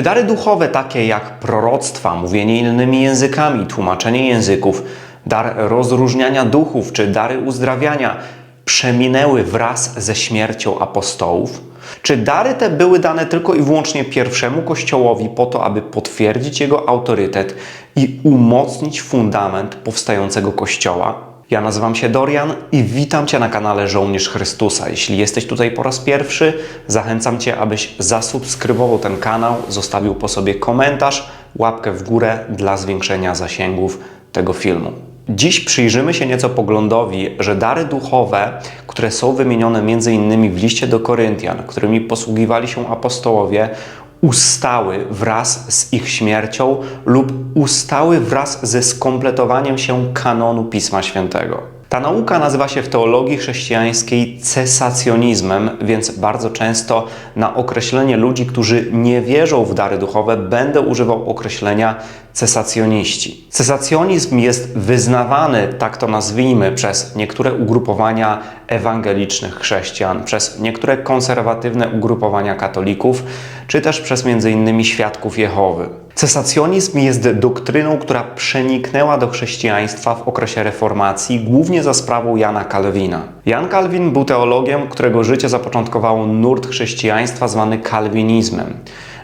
Czy dary duchowe, takie jak proroctwa, mówienie innymi językami, tłumaczenie języków, dar rozróżniania duchów czy dary uzdrawiania, przeminęły wraz ze śmiercią apostołów? Czy dary te były dane tylko i wyłącznie pierwszemu kościołowi po to, aby potwierdzić jego autorytet i umocnić fundament powstającego kościoła? Ja nazywam się Dorian i witam Cię na kanale Żołnierz Chrystusa. Jeśli jesteś tutaj po raz pierwszy, zachęcam Cię, abyś zasubskrybował ten kanał, zostawił po sobie komentarz, łapkę w górę dla zwiększenia zasięgów tego filmu. Dziś przyjrzymy się nieco poglądowi, że dary duchowe, które są wymienione m.in. w liście do Koryntian, którymi posługiwali się apostołowie, ustały wraz z ich śmiercią lub ustały wraz ze skompletowaniem się kanonu Pisma Świętego. Ta nauka nazywa się w teologii chrześcijańskiej cesacjonizmem, więc bardzo często na określenie ludzi, którzy nie wierzą w dary duchowe, będę używał określenia cesacjoniści. Cesacjonizm jest wyznawany, tak to nazwijmy, przez niektóre ugrupowania ewangelicznych chrześcijan, przez niektóre konserwatywne ugrupowania katolików, czy też przez m.in. świadków Jehowy. Cesacjonizm jest doktryną, która przeniknęła do chrześcijaństwa w okresie reformacji, głównie za sprawą Jana Kalwina. Jan Kalwin był teologiem, którego życie zapoczątkowało nurt chrześcijaństwa zwany kalwinizmem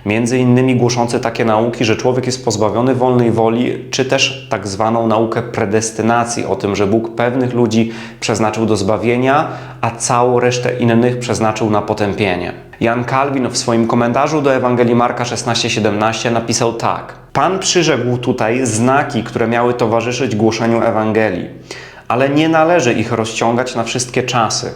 między innymi głoszący takie nauki, że człowiek jest pozbawiony wolnej woli, czy też tak zwaną naukę predestynacji, o tym, że Bóg pewnych ludzi przeznaczył do zbawienia, a całą resztę innych przeznaczył na potępienie. Jan Kalwin w swoim komentarzu do Ewangelii Marka 16:17 napisał tak: Pan przyrzekł tutaj znaki, które miały towarzyszyć głoszeniu Ewangelii, ale nie należy ich rozciągać na wszystkie czasy.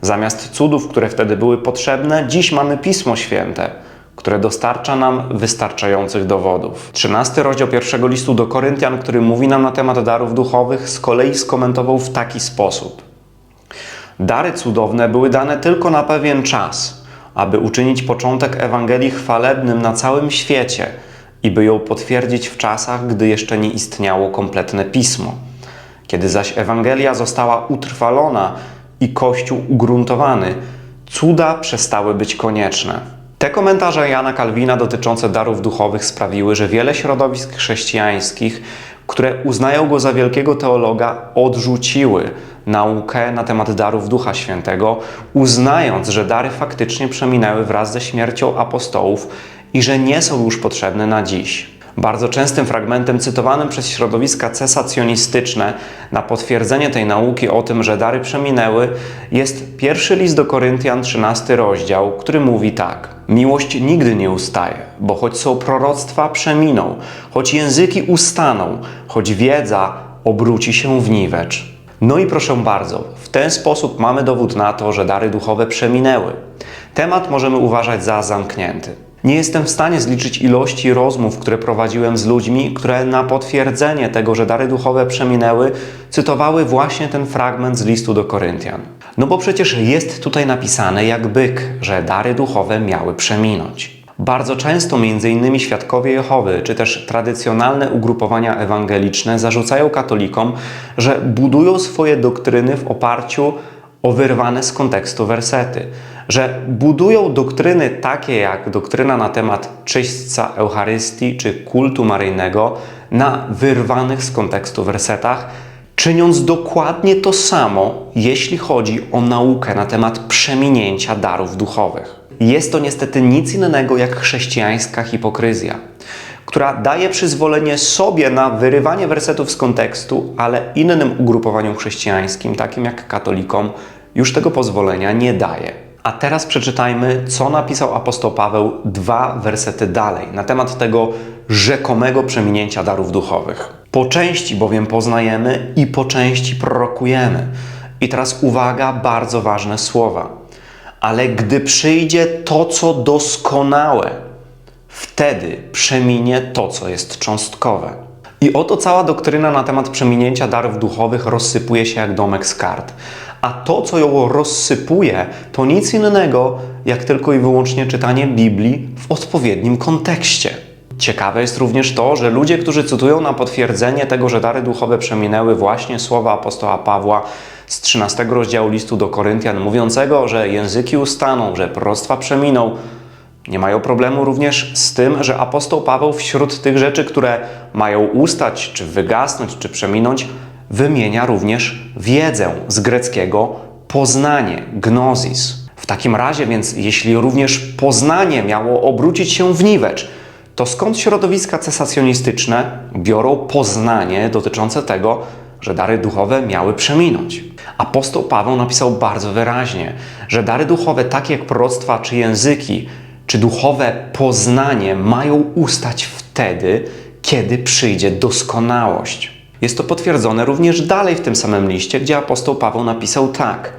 Zamiast cudów, które wtedy były potrzebne, dziś mamy Pismo Święte które dostarcza nam wystarczających dowodów. 13 rozdział pierwszego listu do Koryntian, który mówi nam na temat darów duchowych, z kolei skomentował w taki sposób. Dary cudowne były dane tylko na pewien czas, aby uczynić początek Ewangelii chwalebnym na całym świecie i by ją potwierdzić w czasach, gdy jeszcze nie istniało kompletne pismo. Kiedy zaś Ewangelia została utrwalona i Kościół ugruntowany, cuda przestały być konieczne. Te komentarze Jana Kalwina dotyczące darów duchowych sprawiły, że wiele środowisk chrześcijańskich, które uznają go za wielkiego teologa, odrzuciły naukę na temat darów Ducha Świętego, uznając, że dary faktycznie przeminęły wraz ze śmiercią apostołów i że nie są już potrzebne na dziś. Bardzo częstym fragmentem cytowanym przez środowiska cesacjonistyczne na potwierdzenie tej nauki o tym, że dary przeminęły, jest pierwszy list do Koryntian, 13 rozdział, który mówi tak. Miłość nigdy nie ustaje, bo choć są proroctwa, przeminą, choć języki ustaną, choć wiedza obróci się w niwecz. No i proszę bardzo, w ten sposób mamy dowód na to, że dary duchowe przeminęły. Temat możemy uważać za zamknięty. Nie jestem w stanie zliczyć ilości rozmów, które prowadziłem z ludźmi, które na potwierdzenie tego, że dary duchowe przeminęły, cytowały właśnie ten fragment z listu do Koryntian. No bo przecież jest tutaj napisane jak byk, że dary duchowe miały przeminąć. Bardzo często m.in. świadkowie Jehowy, czy też tradycjonalne ugrupowania ewangeliczne zarzucają katolikom, że budują swoje doktryny w oparciu o wyrwane z kontekstu wersety że budują doktryny takie jak doktryna na temat czyśćca Eucharystii czy kultu maryjnego na wyrwanych z kontekstu wersetach, czyniąc dokładnie to samo, jeśli chodzi o naukę na temat przeminięcia darów duchowych. Jest to niestety nic innego jak chrześcijańska hipokryzja, która daje przyzwolenie sobie na wyrywanie wersetów z kontekstu, ale innym ugrupowaniom chrześcijańskim, takim jak katolikom, już tego pozwolenia nie daje. A teraz przeczytajmy, co napisał apostoł Paweł dwa wersety dalej na temat tego rzekomego przeminięcia darów duchowych. Po części bowiem poznajemy i po części prorokujemy. I teraz uwaga, bardzo ważne słowa. Ale gdy przyjdzie to, co doskonałe, wtedy przeminie to, co jest cząstkowe. I oto cała doktryna na temat przeminięcia darów duchowych rozsypuje się jak domek z kart a to, co ją rozsypuje, to nic innego, jak tylko i wyłącznie czytanie Biblii w odpowiednim kontekście. Ciekawe jest również to, że ludzie, którzy cytują na potwierdzenie tego, że dary duchowe przeminęły właśnie słowa apostoła Pawła z 13 rozdziału listu do Koryntian, mówiącego, że języki ustaną, że proroctwa przeminą, Nie mają problemu również z tym, że apostoł Paweł wśród tych rzeczy, które mają ustać, czy wygasnąć, czy przeminąć, wymienia również wiedzę z greckiego poznanie, gnosis. W takim razie więc, jeśli również poznanie miało obrócić się w niwecz, to skąd środowiska cesacjonistyczne biorą poznanie dotyczące tego, że dary duchowe miały przeminąć? Apostoł Paweł napisał bardzo wyraźnie, że dary duchowe, takie jak proroctwa czy języki, czy duchowe poznanie mają ustać wtedy, kiedy przyjdzie doskonałość. Jest to potwierdzone również dalej w tym samym liście, gdzie apostoł Paweł napisał tak: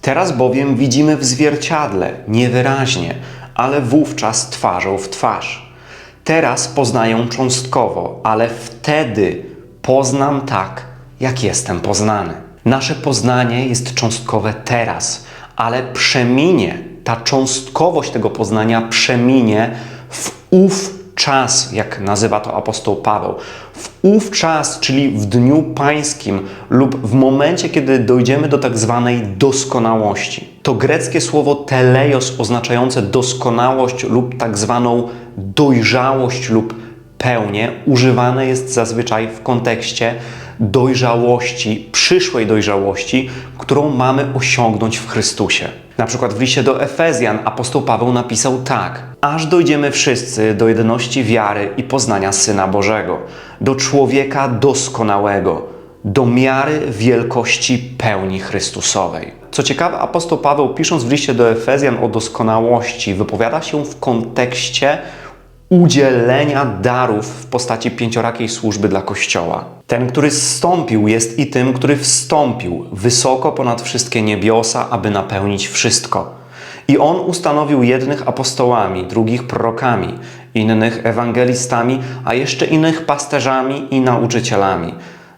Teraz bowiem widzimy w zwierciadle, niewyraźnie, ale wówczas twarzą w twarz. Teraz poznaję cząstkowo, ale wtedy poznam tak, jak jestem poznany. Nasze poznanie jest cząstkowe teraz, ale przeminie, ta cząstkowość tego poznania przeminie w ów czas, jak nazywa to apostoł Paweł. W ów czas, czyli w dniu pańskim lub w momencie, kiedy dojdziemy do tak zwanej doskonałości. To greckie słowo teleios oznaczające doskonałość lub tak zwaną dojrzałość lub pełnię używane jest zazwyczaj w kontekście dojrzałości, przyszłej dojrzałości, którą mamy osiągnąć w Chrystusie. Na przykład w liście do Efezjan apostoł Paweł napisał tak: Aż dojdziemy wszyscy do jedności wiary i poznania Syna Bożego, do człowieka doskonałego, do miary wielkości pełni Chrystusowej. Co ciekawe, apostoł Paweł, pisząc w liście do Efezjan o doskonałości, wypowiada się w kontekście udzielenia darów w postaci pięciorakiej służby dla Kościoła. Ten, który zstąpił, jest i tym, który wstąpił wysoko ponad wszystkie niebiosa, aby napełnić wszystko. I on ustanowił jednych apostołami, drugich prorokami, innych ewangelistami, a jeszcze innych pasterzami i nauczycielami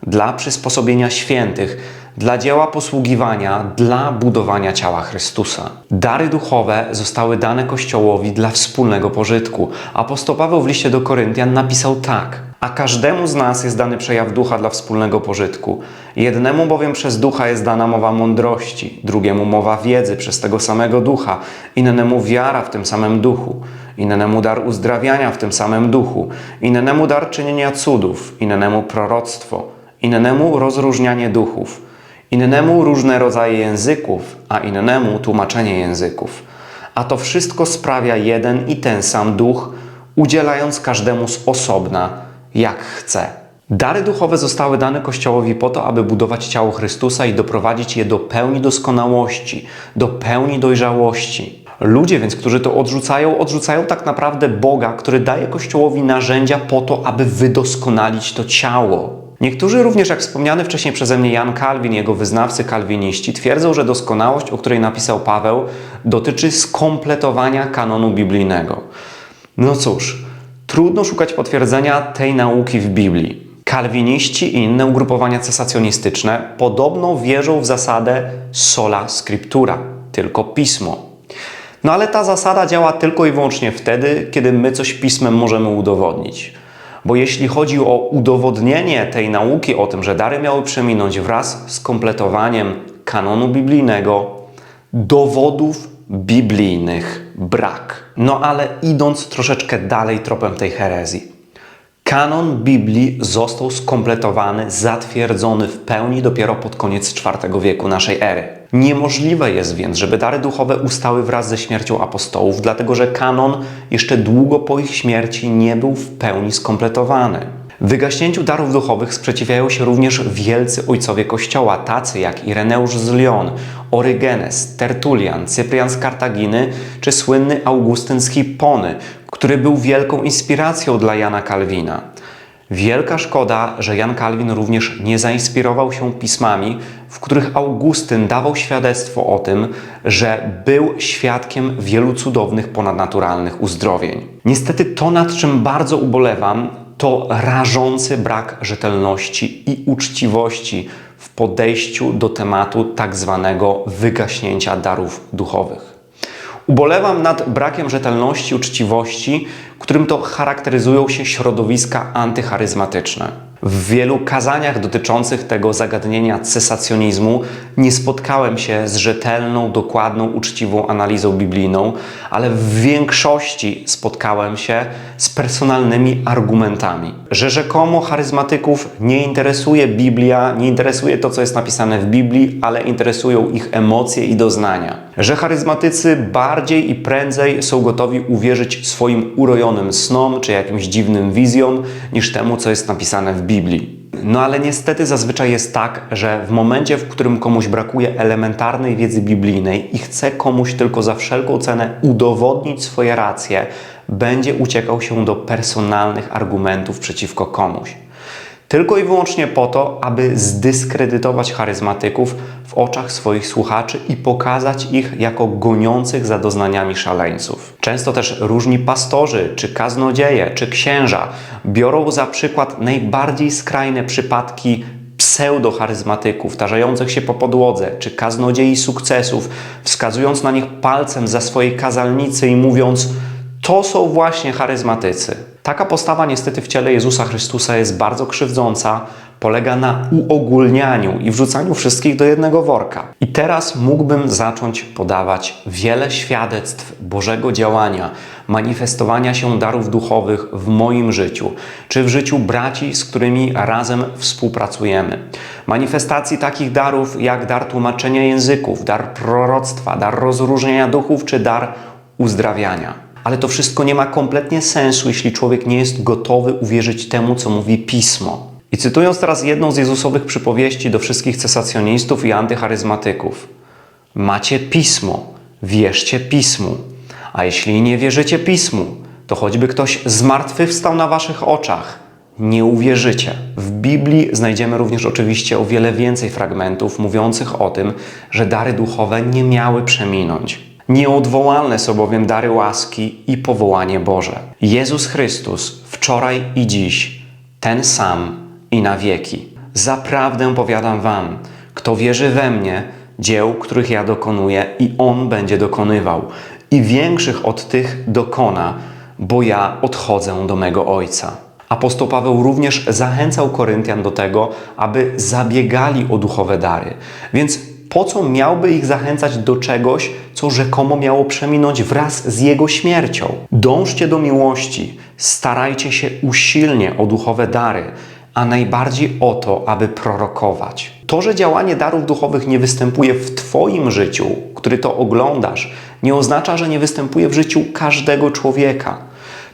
dla przysposobienia świętych, dla dzieła posługiwania, dla budowania ciała Chrystusa. Dary duchowe zostały dane Kościołowi dla wspólnego pożytku. Apostoł Paweł w liście do Koryntian napisał tak: A każdemu z nas jest dany przejaw ducha dla wspólnego pożytku. Jednemu bowiem przez ducha jest dana mowa mądrości, drugiemu mowa wiedzy przez tego samego ducha, innemu wiara w tym samym duchu innemu dar uzdrawiania w tym samym duchu, innemu dar czynienia cudów, innemu proroctwo, innemu rozróżnianie duchów, innemu różne rodzaje języków, a innemu tłumaczenie języków. A to wszystko sprawia jeden i ten sam duch, udzielając każdemu z osobna, jak chce. Dary duchowe zostały dane Kościołowi po to, aby budować ciało Chrystusa i doprowadzić je do pełni doskonałości, do pełni dojrzałości. Ludzie więc, którzy to odrzucają, odrzucają tak naprawdę Boga, który daje Kościołowi narzędzia po to, aby wydoskonalić to ciało. Niektórzy również, jak wspomniany wcześniej przeze mnie Jan Kalwin, jego wyznawcy kalwiniści, twierdzą, że doskonałość, o której napisał Paweł, dotyczy skompletowania kanonu biblijnego. No cóż, trudno szukać potwierdzenia tej nauki w Biblii. Kalwiniści i inne ugrupowania cesacjonistyczne podobno wierzą w zasadę sola scriptura, tylko pismo. No ale ta zasada działa tylko i wyłącznie wtedy, kiedy my coś pismem możemy udowodnić. Bo jeśli chodzi o udowodnienie tej nauki o tym, że dary miały przeminąć wraz z kompletowaniem kanonu biblijnego, dowodów biblijnych brak. No ale idąc troszeczkę dalej tropem tej herezji. Kanon Biblii został skompletowany, zatwierdzony w pełni dopiero pod koniec IV wieku naszej ery. Niemożliwe jest więc, żeby dary duchowe ustały wraz ze śmiercią apostołów, dlatego że kanon jeszcze długo po ich śmierci nie był w pełni skompletowany. Wygaśnięciu darów duchowych sprzeciwiają się również wielcy ojcowie Kościoła, tacy jak Ireneusz z Lyon, Orygenes, Tertulian, Cyprian z Kartaginy czy słynny Augustyn z Hippony, który był wielką inspiracją dla Jana Kalwina. Wielka szkoda, że Jan Kalwin również nie zainspirował się pismami, w których Augustyn dawał świadectwo o tym, że był świadkiem wielu cudownych ponadnaturalnych uzdrowień. Niestety to, nad czym bardzo ubolewam, to rażący brak rzetelności i uczciwości w podejściu do tematu tak zwanego wygaśnięcia darów duchowych. Ubolewam nad brakiem rzetelności, uczciwości, którym to charakteryzują się środowiska antycharyzmatyczne. W wielu kazaniach dotyczących tego zagadnienia cesacjonizmu nie spotkałem się z rzetelną, dokładną, uczciwą analizą biblijną, ale w większości spotkałem się z personalnymi argumentami, że rzekomo charyzmatyków nie interesuje Biblia, nie interesuje to, co jest napisane w Biblii, ale interesują ich emocje i doznania. Że charyzmatycy bardziej i prędzej są gotowi uwierzyć swoim urojonym snom czy jakimś dziwnym wizjom, niż temu, co jest napisane w Biblii. No ale niestety zazwyczaj jest tak, że w momencie, w którym komuś brakuje elementarnej wiedzy biblijnej i chce komuś tylko za wszelką cenę udowodnić swoje racje, będzie uciekał się do personalnych argumentów przeciwko komuś. Tylko i wyłącznie po to, aby zdyskredytować charyzmatyków w oczach swoich słuchaczy i pokazać ich jako goniących za doznaniami szaleńców. Często też różni pastorzy, czy kaznodzieje, czy księża biorą za przykład najbardziej skrajne przypadki pseudocharyzmatyków, tarzających się po podłodze, czy kaznodziei sukcesów, wskazując na nich palcem za swojej kazalnicy i mówiąc: To są właśnie charyzmatycy. Taka postawa niestety w ciele Jezusa Chrystusa jest bardzo krzywdząca, polega na uogólnianiu i wrzucaniu wszystkich do jednego worka. I teraz mógłbym zacząć podawać wiele świadectw Bożego działania, manifestowania się darów duchowych w moim życiu, czy w życiu braci, z którymi razem współpracujemy. Manifestacji takich darów jak dar tłumaczenia języków, dar proroctwa, dar rozróżnienia duchów czy dar uzdrawiania. Ale to wszystko nie ma kompletnie sensu, jeśli człowiek nie jest gotowy uwierzyć temu, co mówi pismo. I cytując teraz jedną z Jezusowych przypowieści do wszystkich cesacjonistów i antycharyzmatyków: Macie pismo, wierzcie pismu. A jeśli nie wierzycie pismu, to choćby ktoś zmartwychwstał na waszych oczach, nie uwierzycie. W Biblii znajdziemy również oczywiście o wiele więcej fragmentów mówiących o tym, że dary duchowe nie miały przeminąć. Nieodwołalne są bowiem dary łaski i powołanie Boże. Jezus Chrystus wczoraj i dziś ten sam i na wieki. Zaprawdę powiadam wam, kto wierzy we mnie, dzieł, których ja dokonuję, i on będzie dokonywał, i większych od tych dokona, bo ja odchodzę do mego Ojca. Apostoł Paweł również zachęcał Koryntian do tego, aby zabiegali o duchowe dary. Więc po co miałby ich zachęcać do czegoś, co rzekomo miało przeminąć wraz z jego śmiercią? Dążcie do miłości, starajcie się usilnie o duchowe dary, a najbardziej o to, aby prorokować. To, że działanie darów duchowych nie występuje w Twoim życiu, który to oglądasz, nie oznacza, że nie występuje w życiu każdego człowieka.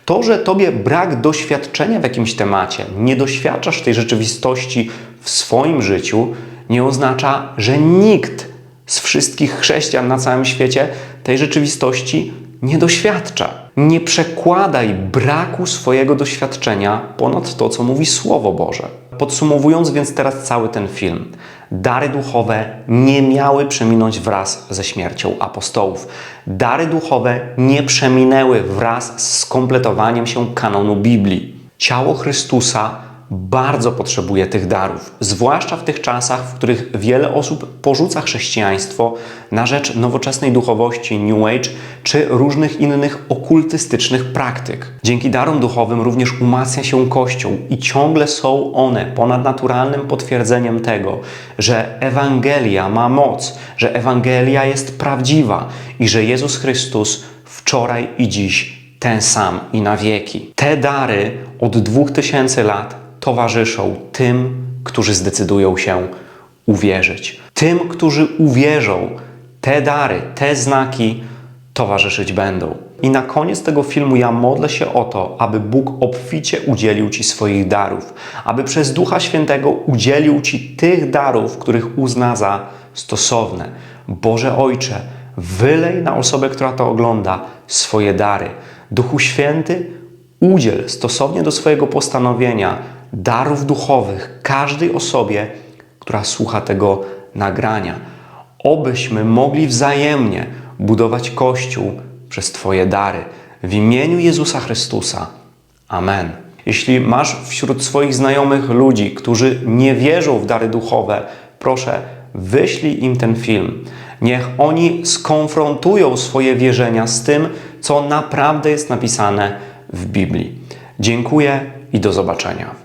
To, że Tobie brak doświadczenia w jakimś temacie, nie doświadczasz tej rzeczywistości w swoim życiu, nie oznacza, że nikt z wszystkich chrześcijan na całym świecie tej rzeczywistości nie doświadcza. Nie przekładaj braku swojego doświadczenia ponad to, co mówi Słowo Boże. Podsumowując więc teraz cały ten film, dary duchowe nie miały przeminąć wraz ze śmiercią apostołów. Dary duchowe nie przeminęły wraz z skompletowaniem się kanonu Biblii. Ciało Chrystusa bardzo potrzebuje tych darów, zwłaszcza w tych czasach, w których wiele osób porzuca chrześcijaństwo na rzecz nowoczesnej duchowości New Age czy różnych innych okultystycznych praktyk. Dzięki darom duchowym również umacnia się Kościół i ciągle są one ponadnaturalnym potwierdzeniem tego, że Ewangelia ma moc, że Ewangelia jest prawdziwa i że Jezus Chrystus wczoraj i dziś ten sam i na wieki. Te dary od dwóch tysięcy lat towarzyszą tym, którzy zdecydują się uwierzyć. Tym, którzy uwierzą, te dary, te znaki towarzyszyć będą. I na koniec tego filmu ja modlę się o to, aby Bóg obficie udzielił Ci swoich darów, aby przez Ducha Świętego udzielił Ci tych darów, których uzna za stosowne. Boże Ojcze, wylej na osobę, która to ogląda, swoje dary. Duchu Święty, udziel stosownie do swojego postanowienia darów duchowych każdej osobie, która słucha tego nagrania. Obyśmy mogli wzajemnie budować Kościół przez Twoje dary. W imieniu Jezusa Chrystusa. Amen. Jeśli masz wśród swoich znajomych ludzi, którzy nie wierzą w dary duchowe, proszę, wyślij im ten film. Niech oni skonfrontują swoje wierzenia z tym, co naprawdę jest napisane w Biblii. Dziękuję i do zobaczenia.